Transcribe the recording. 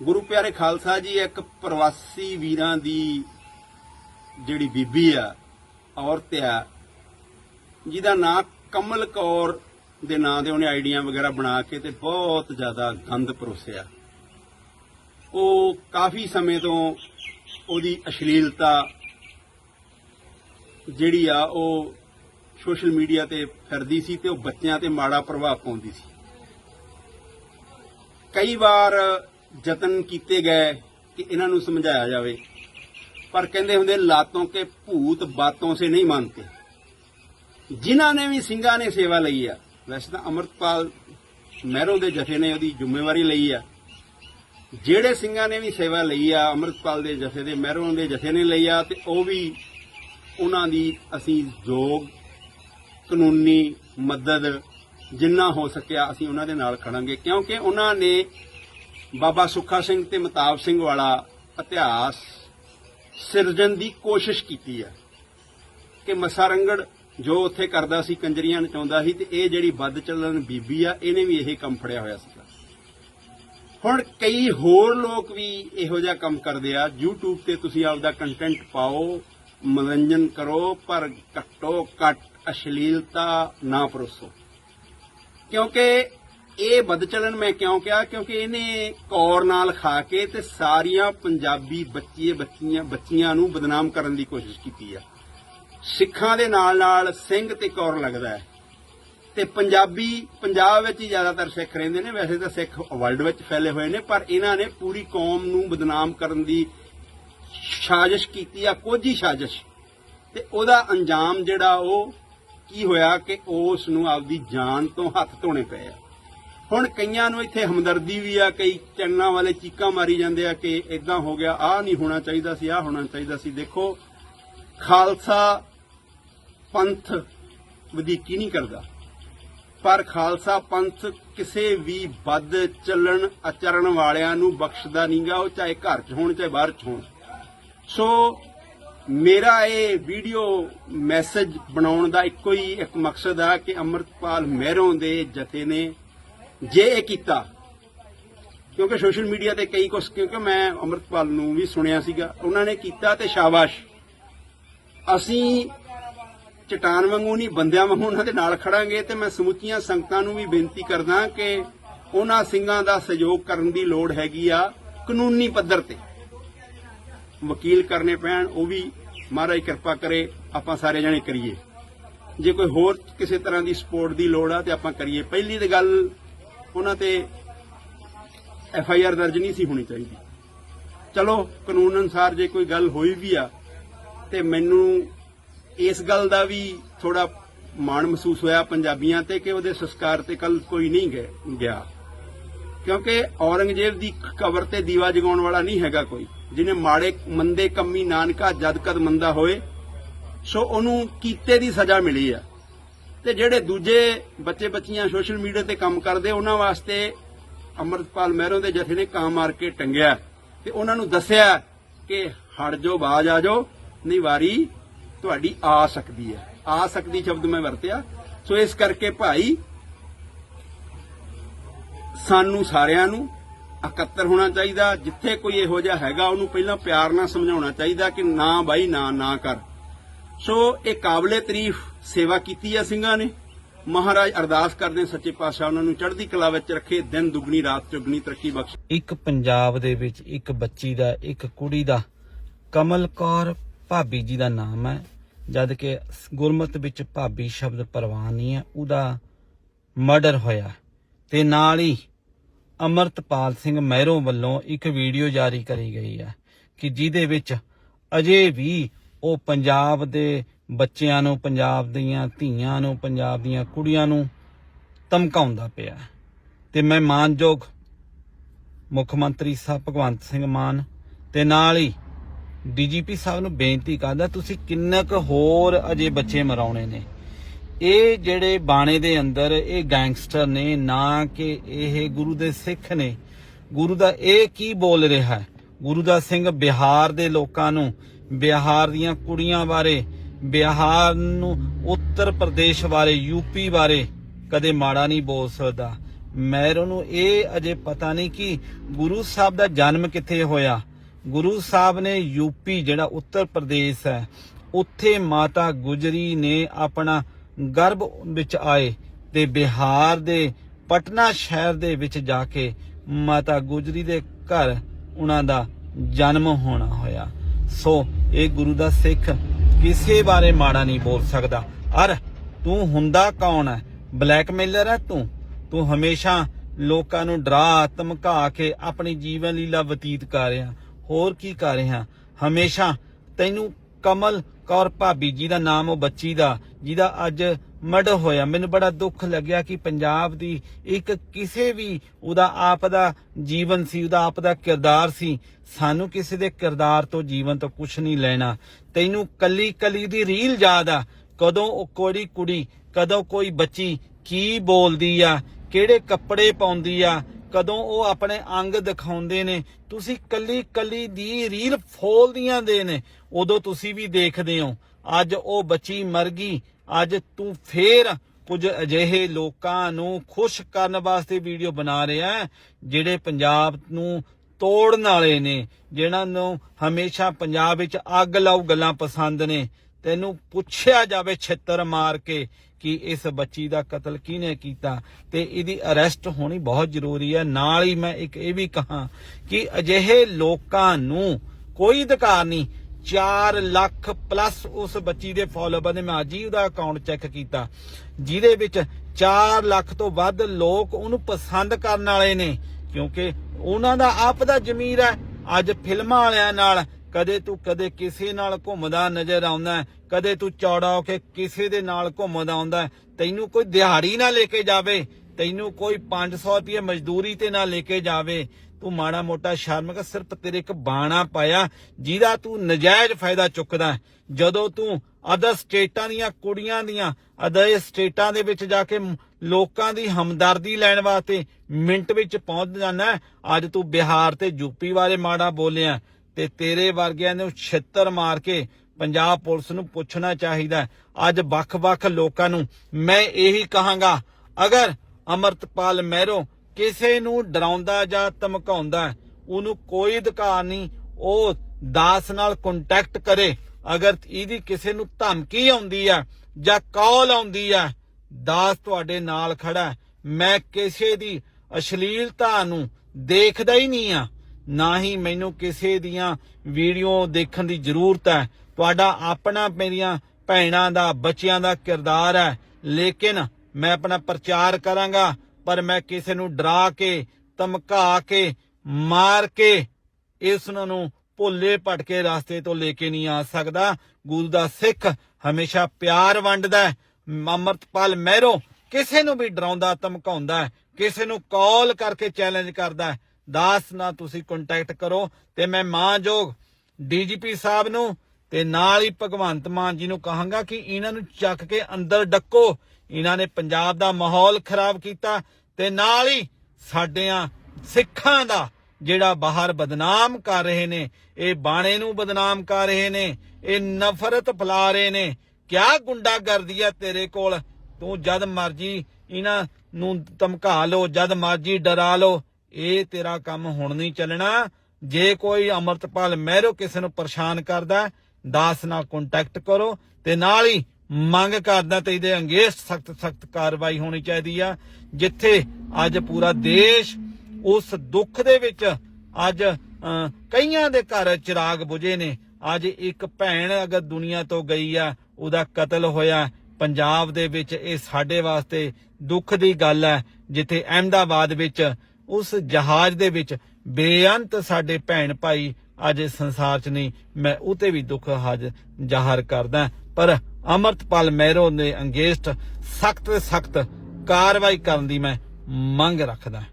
ਗੁਰੂ ਪਿਆਰੇ ਖਾਲਸਾ ਜੀ, ਇੱਕ ਪ੍ਰਵਾਸੀ ਵੀਰਾਂ ਦੀ ਜਿਹੜੀ ਬੀਬੀ ਆ, ਔਰਤ ਆ, ਜਿਹਦਾ ਨਾਂ ਕਮਲ ਕੌਰ ਦੇ ਨਾਂ ਦੇ ਉਹਨੇ ਆਈਡੀਆਂ ਵਗੈਰਾ ਬਣਾ ਕੇ ਤੇ ਬਹੁਤ ਜ਼ਿਆਦਾ ਗੰਦ ਪਰੋਸਿਆ। ਉਹ ਕਾਫੀ ਸਮੇਂ ਤੋਂ ਉਹਦੀ ਅਸ਼ਲੀਲਤਾ ਜਿਹੜੀ ਆ, ਉਹ ਸੋਸ਼ਲ ਮੀਡੀਆ ਤੇ ਫਿਰਦੀ ਸੀ ਤੇ ਉਹ ਬੱਚਿਆਂ ਤੇ ਮਾੜਾ ਪ੍ਰਭਾਵ ਪਾਉਂਦੀ ਸੀ। ਕਈ ਵਾਰ ਯਤਨ ਕੀਤੇ ਗਏ ਕਿ ਇਹਨਾਂ ਨੂੰ ਸਮਝਾਇਆ ਜਾਵੇ। ਪਰ ਕਹਿੰਦੇ ਹੁੰਦੇ, ਲਾਤੋਂ ਕੇ ਭੂਤ ਬਾਤੋਂ ਸੇ ਨਹੀਂ ਮੰਨਤੇ। ਜਿਨ੍ਹਾਂ ਨੇ ਵੀ ਸਿੰਘਾਂ ਨੇ ਸੇਵਾ ਲਈ ਆ, ਵੈਸੇ ਤਾਂ ਅਮਰਤਪਾਲ ਮਹਿਰੋਂ ਦੇ ਜਥੇ ਨੇ ਉਹਦੀ ਜ਼ਿੰਮੇਵਾਰੀ ਲਈ ਆ। ਜਿਹੜੇ ਸਿੰਘਾਂ ਨੇ ਵੀ ਸੇਵਾ ਲਈ ਆ, ਅਮਰਤਪਾਲ ਦੇ ਜਥੇ ਦੇ, ਮਹਿਰੋਂ ਦੇ ਜਥੇ ਨੇ ਲਈ ਆ, ਤੇ ਉਹ ਵੀ ਉਹਨਾਂ ਦੀ ਅਸੀਂ ਯੋਗ ਕਾਨੂੰਨੀ ਮਦਦ ਜਿੰਨਾ ਹੋ ਸਕਿਆ ਅਸੀਂ ਉਹਨਾਂ ਦੇ ਨਾਲ ਖੜਾਂਗੇ। ਕਿਉਂਕਿ ਉਹਨਾਂ ਨੇ ਬਾਬਾ ਸੁੱਖਾ ਸਿੰਘ ਤੇ ਮਤਾਬ ਸਿੰਘ ਵਾਲਾ ਇਤਿਹਾਸ ਸਿਰਜਣ ਦੀ ਕੋਸ਼ਿਸ਼ ਕੀਤੀ ਹੈ ਕਿ ਮਸਾਰੰਗੜ ਜੋ ਉੱਥੇ ਕਰਦਾ ਸੀ, ਕੰਜਰੀਆਂ ਨਚਾਉਂਦਾ ਸੀ ਤੇ ਇਹ ਜਿਹੜੀ ਵੱਧ ਚੱਲਣ ਬੀਬੀ ਆ, ਇਹਨੇ ਵੀ ਇਹ ਕੰਮ ਫੜਿਆ ਹੋਇਆ ਸੀਗਾ। ਹੁਣ ਕਈ ਹੋਰ ਲੋਕ ਵੀ ਇਹੋ ਜਿਹਾ ਕੰਮ ਕਰਦੇ ਆ, YouTube ਤੇ ਤੁਸੀਂ ਆਪਦਾ ਕੰਟੈਂਟ ਪਾਓ, ਮਨੋਰੰਜਨ ਕਰੋ, ਪਰ ਘੱਟੋ ਘੱਟ ਅਸ਼ਲੀਲਤਾ ਨਾ ਪਰੋਸੋ। ਕਿਉਂਕਿ ਇਹ ਬਦਚਲਨ ਮੈਂ ਕਿਉਂ ਕਿਹਾ? ਕਿਉਂਕਿ ਇਹਨੇ ਕੌਰ ਨਾਲ ਖਾ ਕੇ ਤੇ ਸਾਰੀਆਂ ਪੰਜਾਬੀ ਬੱਚੀਏ, ਬੱਚੀਆਂ ਬੱਚੀਆਂ ਨੂੰ ਬਦਨਾਮ ਕਰਨ ਦੀ ਕੋਸ਼ਿਸ਼ ਕੀਤੀ ਆ। ਸਿੱਖਾਂ ਦੇ ਨਾਲ ਨਾਲ ਸਿੰਘ ਤੇ ਕੌਰ ਲੱਗਦਾ ਹੈ। ਤੇ ਪੰਜਾਬੀ, ਪੰਜਾਬ ਵਿੱਚ ਹੀ ਜ਼ਿਆਦਾਤਰ ਸਿੱਖ ਰਹਿੰਦੇ ਨੇ। ਵੈਸੇ ਤਾਂ ਸਿੱਖ ਵਰਲਡ ਵਿੱਚ ਫੈਲੇ ਹੋਏ ਨੇ, ਪਰ ਇਹਨਾਂ ਨੇ ਪੂਰੀ ਕੌਮ ਨੂੰ ਬਦਨਾਮ ਕਰਨ ਦੀ ਸਾਜ਼ਿਸ਼ ਕੀਤੀ ਆ, ਕੋਝੀ ਸਾਜ਼ਿਸ਼। ਤੇ ਉਹਦਾ ਅੰਜਾਮ ਜਿਹੜਾ ਉਹ ਕੀ ਹੋਇਆ ਕਿ ਉਸ ਨੂੰ ਆਪਦੀ ਜਾਨ ਤੋਂ ਹੱਥ ਧੋਣੇ ਪਏ ਆ। ਹੁਣ ਕਈਆਂ ਨੂੰ ਇੱਥੇ ਹਮਦਰਦੀ ਵੀ ਆ, ਕਈ ਚੰਨਾਂ ਵਾਲੇ ਚੀਕਾਂ ਮਾਰੀ ਜਾਂਦੇ ਆ ਕਿ ਇਦਾਂ ਹੋ ਗਿਆ, ਆਹ ਨਹੀਂ ਹੋਣਾ ਚਾਹੀਦਾ ਸੀ, ਆਹ ਹੋਣਾ ਚਾਹੀਦਾ ਸੀ। ਦੇਖੋ, ਖਾਲਸਾ ਪੰਥ ਵਧੀਕੀ ਨਹੀਂ ਕਰਦਾ। ਪਰ ਖਾਲਸਾ ਪੰਥ ਕਿਸੇ ਵੀ ਵੱਧ ਚੱਲਣ ਆਚਰਣ ਵਾਲਿਆਂ ਨੂੰ ਬਖਸ਼ਦਾ ਨਹੀਂਗਾ, ਉਹ ਚਾਹੇ ਘਰ 'ਚ ਹੋਣ, ਚਾਹੇ ਬਾਹਰ 'ਚ ਹੋਣ। ਸੋ ਮੇਰਾ ਇਹ ਵੀਡੀਓ ਮੈਸੇਜ ਬਣਾਉਣ ਦਾ ਇੱਕੋ ਹੀ ਇੱਕ ਮਕਸਦ ਆ ਕਿ ਅਮਰਤਪਾਲ ਮਹਿਰੋਂ ਦੇ ਜਥੇ ਨੇ ਜੇ ਇਹ ਕੀਤਾ, ਕਿਉਂਕਿ ਸੋਸ਼ਲ ਮੀਡੀਆ ਤੇ ਕਈ ਕੁਛ, ਕਿਉਂਕਿ ਮੈਂ ਅਮਰਤਪਾਲ ਨੂੰ ਵੀ ਸੁਣਿਆ ਸੀਗਾ, ਉਹਨਾਂ ਨੇ ਕੀਤਾ ਤੇ ਸ਼ਾਬਾਸ਼। ਅਸੀਂ ਚਟਾਨ ਵਾਂਗੂ ਨਹੀਂ, ਬੰਦਿਆਂ ਵਾਂਗੂ ਉਹਨਾਂ ਦੇ ਨਾਲ ਖੜਾਂਗੇ ਤੇ ਮੈਂ ਸਮੁੱਚੀਆਂ ਸੰਗਤਾਂ ਨੂੰ ਵੀ ਬੇਨਤੀ ਕਰਦਾ ਕਿ ਉਹਨਾਂ ਸਿੰਘਾਂ ਦਾ ਸਹਿਯੋਗ ਕਰਨ ਦੀ ਲੋੜ ਹੈਗੀ ਆ ਕਾਨੂੰਨੀ ਪੱਧਰ ਤੇ। ਵਕੀਲ ਕਰਨੇ ਪੈਣ, ਉਹ ਵੀ ਮਹਾਰਾਜ ਕਿਰਪਾ ਕਰੇ, ਆਪਾਂ ਸਾਰੇ ਜਣੇ ਕਰੀਏ। ਜੇ ਕੋਈ ਹੋਰ ਕਿਸੇ ਤਰ੍ਹਾਂ ਦੀ ਸਪੋਰਟ ਦੀ ਲੋੜ ਆ ਤੇ ਆਪਾਂ ਕਰੀਏ। ਪਹਿਲੀ ਤੇ ਗੱਲ ਉਹਨਾਂ ਤੇ ਐਫ ਆਈ ਆਰ ਦਰਜ ਨਹੀਂ ਸੀ ਹੋਣੀ ਚਾਹੀਦੀ। ਚਲੋ, ਕਾਨੂੰਨ ਅਨੁਸਾਰ ਜੇ ਕੋਈ ਗੱਲ ਹੋਈ ਵੀ ਆ, ਤੇ ਮੈਨੂੰ ਇਸ ਗੱਲ ਦਾ ਵੀ ਥੋੜਾ ਮਾਣ ਮਹਿਸੂਸ ਹੋਇਆ ਪੰਜਾਬੀਆਂ ਤੇ ਕਿ ਉਹਦੇ ਸੰਸਕਾਰ ਤੇ ਕੱਲ ਕੋਈ ਨਹੀਂ ਗਿਆ। ਕਿਉਂਕਿ ਔਰੰਗਜ਼ੇਬ ਦੀ ਕਬਰ ਤੇ ਦੀਵਾ ਜਗਾਉਣ ਵਾਲਾ ਨਹੀਂ ਹੈਗਾ ਕੋਈ। ਜਿਹਨੇ ਮਾੜੇ, ਮੰਦੇ ਕੰਮੀ ਨਾਨਕਾ ਜਦ ਕਦ ਮੰਦਾ ਹੋਏ, ਸੋ ਉਹਨੂੰ ਕੀਤੇ ਦੀ ਸਜ਼ਾ ਮਿਲੀ ਆ। ਤੇ ਜਿਹੜੇ ਦੂਜੇ ਬੱਚੇ ਬੱਚੀਆਂ ਸੋਸ਼ਲ ਮੀਡੀਆ ਤੇ ਕੰਮ ਕਰਦੇ, ਉਹਨਾਂ ਵਾਸਤੇ ਅਮਰਤਪਾਲ ਮਹਿਰੋਂ ਦੇ ਜਥੇ ਨੇ ਕਾਂ ਮਾਰ ਕੇ ਟੰਗਿਆ। ਤੇ ਉਹਨਾਂ ਨੂੰ ਦੱਸਿਆ ਕਿ ਹਟ ਜੋ ਬਾਜ ਆ ਜਾਓ, ਨਹੀਂ ਵਾਰੀ ਤੁਹਾਡੀ ਆ ਸਕਦੀ ਹੈ। ਆ ਸਕਦੀ ਸ਼ਬਦ ਮੈਂ ਵਰਤਿਆ। ਸੋ ਇਸ ਕਰਕੇ ਭਾਈ ਸਾਨੂੰ ਸਾਰਿਆਂ ਨੂੰ ਇਕੱਤਰ ਹੋਣਾ ਚਾਹੀਦਾ। ਜਿੱਥੇ ਕੋਈ ਇਹੋ ਜਿਹਾ ਹੈਗਾ, ਉਹਨੂੰ ਪਹਿਲਾਂ ਪਿਆਰ ਨਾਲ ਸਮਝਾਉਣਾ ਚਾਹੀਦਾ ਕਿ ਨਾ ਬਾਈ, ਨਾ ਨਾ ਕਰ। ਸੋ ਇਹ ਕਾਬਲੇ ਤਾਰੀਫ ਸੇਵਾ ਕੀਤੀ ਆ ਸਿੰਘਾਂ ਨੇ। ਮਹਾਰਾਜ ਅਰਦਾਸ ਕਰਦੇ ਸੱਚੇ ਪਾਤਸ਼ਾਹ ਉਹਨਾਂ ਨੂੰ ਚੜ੍ਹਦੀ ਕਲਾ ਵਿੱਚ ਰੱਖੇ, ਦਿਨ ਦੁਗਣੀ, ਰਾਤ ਚੁਗਣੀ ਤਰੱਕੀ ਬਖਸ਼। ਇੱਕ ਪੰਜਾਬ ਦੇ ਵਿੱਚ ਇੱਕ ਬੱਚੀ ਦਾ, ਇੱਕ ਕੁੜੀ ਦਾ, ਕਮਲ ਕੌਰ ਭਾਬੀ ਜੀ ਦਾ ਨਾਮ ਹੈ। ਜਦ ਕਿ ਗੁਰਮਤ ਵਿੱਚ ਭਾਬੀ ਸ਼ਬਦ ਪ੍ਰਵਾਨ ਨਹੀਂ ਹੈ, ਉਹਦਾ ਮਰਡਰ ਹੋਇਆ। ਤੇ ਨਾਲ ਹੀ ਅਮਰਤਪਾਲ ਸਿੰਘ ਮਹਿਰੋਂ ਵੱਲੋਂ ਇੱਕ ਵੀਡੀਓ ਜਾਰੀ ਕਰੀ ਗਈ ਹੈ ਕਿ ਜਿਹਦੇ ਵਿੱਚ ਅਜੇ ਵੀ ਉਹ ਪੰਜਾਬ ਦੇ ਬੱਚਿਆਂ ਨੂੰ, ਪੰਜਾਬ ਦੀਆਂ ਧੀਆਂ ਨੂੰ, ਪੰਜਾਬ ਦੀਆਂ ਕੁੜੀਆਂ ਨੂੰ ਧਮਕਾਉਂਦਾ ਪਿਆ। ਤੇ ਮੈਂ ਮਾਨਯੋਗ ਮੁੱਖ ਮੰਤਰੀ ਸਾਹਿਬ ਭਗਵੰਤ ਸਿੰਘ ਮਾਨ ਤੇ ਨਾਲ ਹੀ ਡੀਜੀਪੀ ਸਾਹਿਬ ਨੂੰ ਬੇਨਤੀ ਕਰਦਾ, ਤੁਸੀਂ ਕਿੰਨਾ ਕੁ ਹੋਰ ਅਜੇ ਬੱਚੇ ਮਰਾਉਣੇ ਨੇ। ਇਹ ਜਿਹੜੇ ਬਾਣੇ ਦੇ ਅੰਦਰ ਇਹ ਗੈਂਗਸਟਰ ਨੇ, ਨਾ ਕਿ ਇਹ ਗੁਰੂ ਦੇ ਸਿੱਖ ਨੇ। ਗੁਰੂ ਦਾ ਇਹ ਕੀ ਬੋਲ ਰਿਹਾ ਹੈ? ਗੁਰੂ ਦਾ ਸਿੰਘ ਬਿਹਾਰ ਦੇ ਲੋਕਾਂ ਨੂੰ ਬਿਹਾਰ ਦੀਆਂ ਕੁੜੀਆਂ ਬਾਰੇ ਬਿਹਾਰ ਨੂੰ ਉੱਤਰ ਪ੍ਰਦੇਸ਼ ਬਾਰੇ ਯੂਪੀ ਬਾਰੇ ਕਦੇ ਮਾੜਾ ਨਹੀਂ ਬੋਲ ਸਕਦਾ। ਮੈਰੋ ਨੂੰ ਇਹ ਅਜੇ ਪਤਾ ਨਹੀਂ ਕਿ ਗੁਰੂ ਸਾਹਿਬ ਦਾ ਜਨਮ ਕਿੱਥੇ ਹੋਇਆ। ਗੁਰੂ ਸਾਹਿਬ ਨੇ ਯੂਪੀ ਜਿਹੜਾ ਉੱਤਰ ਪ੍ਰਦੇਸ਼ ਹੈ, ਉੱਥੇ ਮਾਤਾ ਗੁਜਰੀ ਨੇ ਆਪਣਾ ਗਰਭ ਵਿੱਚ ਆਏ ਤੇ ਬਿਹਾਰ ਦੇ ਪਟਨਾ ਸ਼ਹਿਰ ਦੇ ਵਿੱਚ ਜਾ ਕੇ ਮਾਤਾ ਗੁਜਰੀ ਦੇ ਘਰ ਉਹਨਾਂ ਦਾ ਜਨਮ ਹੋਣਾ ਹੋਇਆ। ਸੋ, ਇਹ ਗੁਰੂ ਦਾ ਸਿੱਖ ਕਿਸੇ ਬਾਰੇ ਮਾੜਾ ਨਹੀਂ ਬੋਲ ਸਕਦਾ। ਅਰ, ਤੂੰ ਹੁੰਦਾ ਕੌਣ ਹੈ? ਬਲੈਕਮੇਲਰ ਹੈ ਤੂੰ? ਤੂੰ ਹਮੇਸ਼ਾ ਲੋਕਾਂ ਨੂੰ ਡਰਾ, ਧਮਕਾ ਕੇ ਆਪਣੀ ਜੀਵਨ ਲੀਲਾ ਬਤੀਤ ਕਰ ਰਿਹਾ। ਹੋਰ ਕੀ ਕਰ ਰਿਹਾ? ਹਮੇਸ਼ਾ ਤੈਨੂੰ ਕਮਲ ਕੌਰ ਭਾਬੀ ਜੀ ਦਾ ਨਾਮ ਉਹ ਬੱਚੀ ਦਾ, ਜਿਹਦਾ ਅੱਜ ਮਰਡਰ ਹੋਇਆ। ਮੈਨੂੰ ਬੜਾ ਦੁੱਖ ਲੱਗਿਆ ਕਿ ਪੰਜਾਬ ਦੀ ਇੱਕ ਕਿਸੇ ਵੀ ਉਹਦਾ ਆਪ ਦਾ ਜੀਵਨ ਸੀ, ਉਹਦਾ ਆਪ ਦਾ ਕਿਰਦਾਰ ਸੀ। ਸਾਨੂੰ ਕਿਸੇ ਦੇ ਕਿਰਦਾਰ ਤੋਂ ਜੀਵਨ ਤੋਂ ਕੁਝ ਨਹੀਂ ਲੈਣਾ। ਤੈਨੂੰ ਕੱਲੀ ਕੱਲੀ ਦੀ ਰੀਲ ਯਾਦ ਆ। ਕਦੋਂ ਉਹ ਕੋੜੀ ਕੁੜੀ, ਕਦੋਂ ਕੋਈ ਬੱਚੀ ਕੀ ਬੋਲਦੀ ਆ, ਕਿਹੜੇ ਕੱਪੜੇ ਪਾਉਂਦੀ ਆ, ਕਦੋਂ ਉਹ ਆਪਣੇ ਅੰਗ ਦਿਖਾਉਂਦੇ ਨੇ। ਤੁਸੀਂ ਕੱਲੀ ਕੱਲੀ ਦੀ ਰੀਲ ਫੋਲਦੀਆਂ ਦੇ ਨੇ। ਉਦੋਂ ਤੁਸੀਂ ਵੀ ਦੇਖਦੇ ਹੋ। ਅੱਜ ਉਹ ਬੱਚੀ ਮਰ ਗਈ ਅੱਜ ਤੂੰ ਫੇਰ ਕੁਝ ਅਜਿਹੇ ਲੋਕਾਂ ਨੂੰ ਖੁਸ਼ ਕਰਨ ਵਾਸਤੇ ਵੀਡੀਓ ਬਣਾ ਰਿਹਾ ਜਿਹੜੇ ਪੰਜਾਬ ਨੂੰ ਤੋੜਨ ਵਾਲੇ ਨੇ ਜਿਹਨਾਂ ਨੂੰ ਹਮੇਸ਼ਾ ਪੰਜਾਬ ਵਿੱਚ ਅੱਗ ਲਾਉ ਗੱਲਾਂ ਪਸੰਦ ਨੇ। ਤੈਨੂੰ ਪੁੱਛਿਆ ਜਾਵੇ ਛਿੱਤਰ ਮਾਰ ਕੇ ਕਿ ਇਸ ਬੱਚੀ ਦਾ ਕਤਲ ਕਿਹਨੇ ਕੀਤਾ, ਤੇ ਇਹਦੀ ਅਰੈਸਟ ਹੋਣੀ ਬਹੁਤ ਜ਼ਰੂਰੀ ਹੈ। ਨਾਲ ਹੀ ਮੈਂ ਇੱਕ ਇਹ ਵੀ ਕਹਾਂ ਕਿ ਅਜਿਹੇ ਲੋਕਾਂ ਨੂੰ ਕੋਈ ਅਧਿਕਾਰ ਨਹੀਂ 4 ਲੱਖ ਪਲੱਸ ਉਸ ਬੱਚੀ ਦੇ ਫਾਲੋਅਰ ਨੇ, ਮੈਂ ਅੱਜ ਹੀ ਉਹਦਾ ਅਕਾਊਂਟ ਚੈੱਕ ਕੀਤਾ। ਜਿਹਦੇ ਵਿੱਚ 4 ਲੱਖ ਤੋਂ ਵੱਧ ਲੋਕ ਉਹਨੂੰ ਪਸੰਦ ਕਰਨ ਵਾਲੇ ਨੇ, ਕਿਉਂਕਿ ਉਹਨਾਂ ਦਾ ਆਪ ਦਾ ਜ਼ਮੀਰ ਹੈ। ਅੱਜ ਫਿਲਮਾਂ ਵਾਲਿਆਂ ਨਾਲ ਕਦੇ ਤੂੰ ਕਦੇ ਕਿਸੇ ਨਾਲ ਘੁੰਮਦਾ ਨਜ਼ਰ ਆਉਂਦਾ ਕਦੇ ਤੂੰ ਚੌੜਾ ਹੋ ਕੇ ਕਿਸੇ ਦੇ ਨਾਲ ਘੁੰਮਦਾ ਆਉਂਦਾ ਤੈਨੂੰ ਕੋਈ ਦਿਹਾੜੀ ਨਾ ਲੈ ਕੇ ਜਾਵੇ, ਤੈਨੂੰ ਕੋਈ 500 ਰੁਪਏ ਮਜ਼ਦੂਰੀ ਤੇ ਨਾ ਲੈ ਕੇ ਜਾਵੇ। ਤੂੰ ਮਾੜਾ ਮੋਟਾ ਸ਼ਰਮ ਕਰ, ਸਿਰਫ ਤੇਰੇ ਇੱਕ ਬਾਣਾ ਪਾਇਆ, ਜਿਹਦਾ ਤੂੰ ਨਜਾਇਜ਼ ਫਾਇਦਾ ਚੁੱਕਦਾ ਜਦੋਂ ਤੂੰ ਅਦਰ ਸਟੇਟਾਂ ਦੀਆਂ ਕੁੜੀਆਂ ਦੀਆਂ ਅਦਰ ਸਟੇਟਾਂ ਦੇ ਵਿੱਚ ਜਾ ਕੇ ਲੋਕਾਂ ਦੀ ਹਮਦਰਦੀ ਲੈਣ ਵਾਸਤੇ ਮਿੰਟ ਵਿੱਚ ਪਹੁੰਚ ਜਾਣਾ ਅੱਜ ਤੂੰ ਬਿਹਾਰ ਤੇ ਯੂਪੀ ਬਾਰੇ ਮਾੜਾ ਬੋਲਿਆ ਤੇ ਤੇਰੇ ਵਰਗਿਆਂ ਨੂੰ ਛਿੱਤਰ ਮਾਰ ਕੇ ਪੰਜਾਬ ਪੁਲਿਸ ਨੂੰ ਪੁੱਛਣਾ ਚਾਹੀਦਾ ਅੱਜ ਵੱਖ-ਵੱਖ ਲੋਕਾਂ ਨੂੰ ਮੈਂ ਇਹੀ ਕਹਾਂਗਾ, ਅਗਰ ਅਮਰਤਪਾਲ ਮਹਿਰੋ ਕਿਸੇ ਨੂੰ ਡਰਾਉਂਦਾ ਜਾਂ ਧਮਕਾਉਂਦਾ, ਉਹਨੂੰ ਕੋਈ ਅਧਿਕਾਰ ਨਹੀਂ, ਉਹ ਦਾਸ ਨਾਲ ਕੰਟੈਕਟ ਕਰੇ। ਅਗਰ ਇਹਦੀ ਕਿਸੇ ਨੂੰ ਧਮਕੀ ਆਉਂਦੀ ਹੈ ਜਾਂ ਕਾਲ ਆਉਂਦੀ ਹੈ ਦਾਸ ਤੁਹਾਡੇ ਨਾਲ ਖੜਾ ਮੈਂ ਕਿਸੇ ਦੀ ਅਸ਼ਲੀਲਤਾ ਨੂੰ ਦੇਖਦਾ ਹੀ ਨਹੀਂ ਆ। ਨਾ ਹੀ ਮੈਨੂੰ ਕਿਸੇ ਦੀਆਂ ਵੀਡੀਓ ਦੇਖਣ ਦੀ ਜ਼ਰੂਰਤ ਹੈ। ਤੁਹਾਡਾ ਆਪਣਾ ਮੇਰੀਆਂ ਭੈਣਾਂ ਦਾ, ਬੱਚਿਆਂ ਦਾ ਕਿਰਦਾਰ ਹੈ। ਲੇਕਿਨ ਮੈਂ ਆਪਣਾ ਪ੍ਰਚਾਰ ਕਰਾਂਗਾ। ਪਰ ਮੈਂ ਕਿਸੇ ਨੂੰ ਡਰਾ ਕੇ, ਧਮਕਾ ਕੇ, ਮਾਰ ਕੇ ਇਸ ਨੂੰ ਭੁੱਲੇ ਭਟਕੇ ਰਸਤੇ ਤੋਂ ਲੈ ਕੇ ਨਹੀਂ ਆ ਸਕਦਾ। ਗੁਰੂ ਦਾ ਸਿੱਖ ਹਮੇਸ਼ਾ ਪਿਆਰ ਵੰਡਦਾ ਅਮਰਤਪਾਲ ਮਹਿਰੋ ਕਿਸੇ ਨੂੰ ਵੀ ਡਰਾਉਂਦਾ, ਧਮਕਾਉਂਦਾ ਕਿਸੇ ਨੂੰ ਕਾਲ ਕਰਕੇ ਚੈਲੰਜ ਕਰਦਾ ਦਾਸ ਨਾਲ ਤੁਸੀਂ ਕੰਟੈਕਟ ਕਰੋ ਤੇ ਮੈਂ ਮਾਨਯੋਗ ਡੀਜੀਪੀ ਸਾਹਿਬ ਨੂੰ ਤੇ ਨਾਲ ਹੀ ਭਗਵੰਤ ਮਾਨ ਜੀ ਨੂੰ ਕਹਾਂਗਾ ਕਿ ਇਹਨਾਂ ਨੂੰ ਚੱਕ ਕੇ ਅੰਦਰ ਡੱਕੋ। ਇਹਨਾਂ ਨੇ ਪੰਜਾਬ ਦਾ ਮਾਹੌਲ ਖਰਾਬ ਕੀਤਾ ਤੇ ਨਾਲ ਹੀ ਸਾਡਿਆਂ ਸਿੱਖਾਂ ਦਾ ਜਿਹੜਾ ਬਾਹਰ ਬਦਨਾਮ ਕਰ ਰਹੇ ਨੇ, ਇਹ ਬਾਣੇ ਨੂੰ ਬਦਨਾਮ ਕਰ ਰਹੇ ਨੇ, ਇਹ ਨਫ਼ਰਤ ਫੈਲਾ ਰਹੇ ਨੇ। ਕਿਆ ਗੁੰਡਾਗਰਦੀ ਆ ਤੇਰੇ ਕੋਲ? ਤੂੰ ਜਦ ਮਰਜ਼ੀ ਇਹਨਾਂ ਨੂੰ ਧਮਕਾ ਲਓ, ਜਦ ਮਰਜ਼ੀ ਡਰਾ ਲਓ, ਇਹ ਤੇਰਾ ਕੰਮ ਹੁਣ ਨਹੀਂ ਚੱਲਣਾ। ਜੇ ਕੋਈ ਅਮਰਤਪਾਲ ਮਹਿਰੋ ਕਿਸੇ ਨੂੰ ਪਰੇਸ਼ਾਨ ਕਰਦਾ, ਦਾਸ ਨਾਲ ਕੰਟੈਕਟ ਕਰੋ ਤੇ ਨਾਲ ਹੀ ਮੰਗ ਕਰਦਾ ਤੇ ਇਹਦੇ ਅੰਗੇਸ਼ ਸਖਤ ਸਖਤ ਕਾਰਵਾਈ ਹੋਣੀ ਚਾਹੀਦੀ ਆ, ਜਿੱਥੇ ਅੱਜ ਪੂਰਾ ਦੇਸ਼ ਉਸ ਦੁੱਖ ਦੇ ਵਿੱਚ ਅੱਜ ਕਈਆਂ ਦੇ ਘਰ ਚਿਰਾਗ ਬੁਝੇ ਨੇ। ਅੱਜ ਇੱਕ ਭੈਣ ਅਗਰ ਦੁਨੀਆ ਤੋਂ ਗਈ ਆ, ਉਹਦਾ ਕਤਲ ਹੋਇਆ। ਪੰਜਾਬ ਦੇ ਵਿੱਚ ਇਹ ਸਾਡੇ ਵਾਸਤੇ ਦੁੱਖ ਦੀ ਗੱਲ ਹੈ ਜਿੱਥੇ ਅਹਿਮਦਾਬਾਦ ਵਿੱਚ ਉਸ ਜਹਾਜ਼ ਦੇ ਵਿੱਚ ਬੇਅੰਤ ਸਾਡੇ ਭੈਣ ਭਾਈ ਅੱਜ ਸੰਸਾਰ 'ਚ ਨਹੀਂ ਮੈਂ ਉਤੇ ਵੀ ਦੁੱਖ ਹਾਜ, ਜ਼ਾਹਰ ਕਰਦਾ। ਪਰ ਅਮਰਤਪਾਲ ਮਹਿਰੋ ਦੇ ਅੰਗੇਸਟ ਸਖਤ ਸਖਤ ਕਾਰਵਾਈ ਕਰਨ ਦੀ ਮੈਂ ਮੰਗ ਰੱਖਦਾ